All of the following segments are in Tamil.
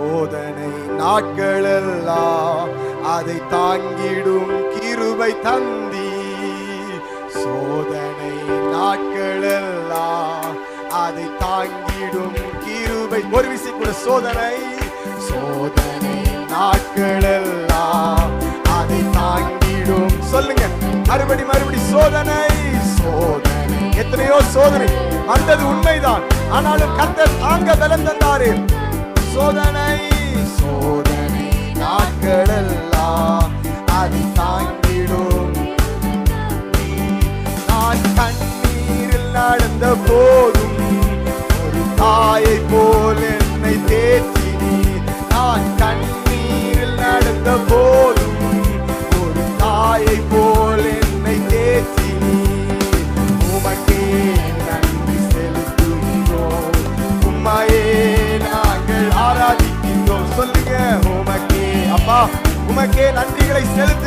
சோதனை நாட்களெல்லாம் அதை தாங்கிடும் கிருபை தந்தி. சோதனை நாட்களெல்லாம் அதை தாங்கிடும் கிருபை. ஒரு விசை கூட சோதனை. சோதனை நாட்களெல்லாம் அதை தாங்கிடும். சொல்லுங்க. மறுபடி மறுபடி சோதனை. சோதனை. எத்தனையோ சோதனை. வந்தது உண்மைதான். ஆனாலும் கத்த தாங்க பலம் தந்தாரு சோதனை சோதனை நாட்களெல்லாம் அது தாங்கிடும் நான் கண்ணீரில் நடந்த போதும் ஒரு தாயை போல் என்னை தேற்றினி நான் கண்ணீரில் நடந்த போதும் ஒரு தாயை உமக்கே நன்றிகளை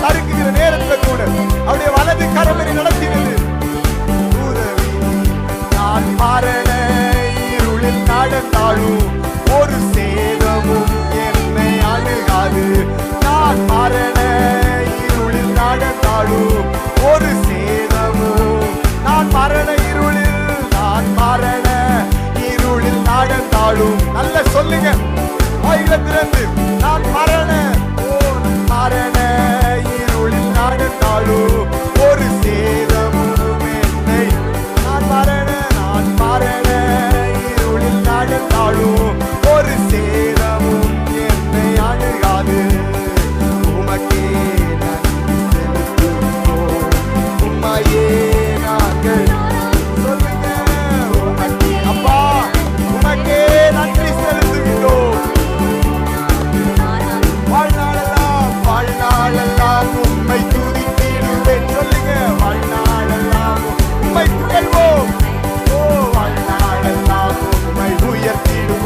சறுக்குகிற நேரத்தில் கூட அவருடைய வலது கரமனை நடத்தினது உதவி நான் மரண இருளில் நடந்தாலும் ஒரு சேதமும் என்னை அணுகாது. நான் மரண இருளில் நடந்தாலும் ஒரு சேதமும். நான் மரண இருளில் நான் மரண இருளில் நடந்தாலும். நல்ல சொல்லுங்க. வாயில திறந்து.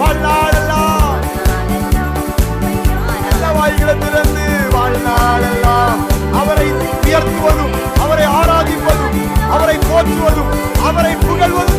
வாழ்நாளெல்லாம். நல்ல வாய்களை வாழ்நாளெல்லாம். அவரை உயர்த்துவதும் அவரை ஆராதிப்பதும் அவரை போற்றுவதும் அவரை புகழ்வதும்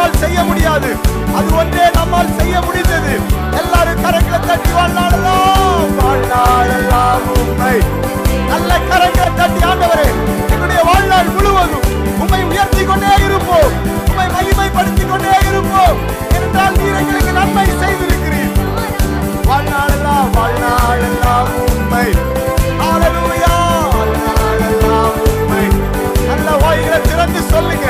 நம்மால் செய்ய முடியாது. அது ஒன்றே நம்மால் செய்ய முடிந்தது. எல்லாரும் கரங்களை தட்டி வாழ்நாளெல்லாம் வாழ்நாளெல்லாம் உண்மை நல்ல கரங்களை தட்டி ஆண்டவரே என்னுடைய வாழ்நாள் முழுவதும் உண்மை உயர்த்தி கொண்டே இருப்போம். உண்மை மகிமைப்படுத்திக் கொண்டே இருப்போம். என்றால் நீர் எங்களுக்கு நன்மை செய்திருக்கிறீர். வாழ்நாளெல்லாம் வாழ்நாளெல்லாம் உண்மை ஹalleluya வாழ்நாளெல்லாம் உண்மை நல்ல வாய்களை திறந்து சொல்லுங்க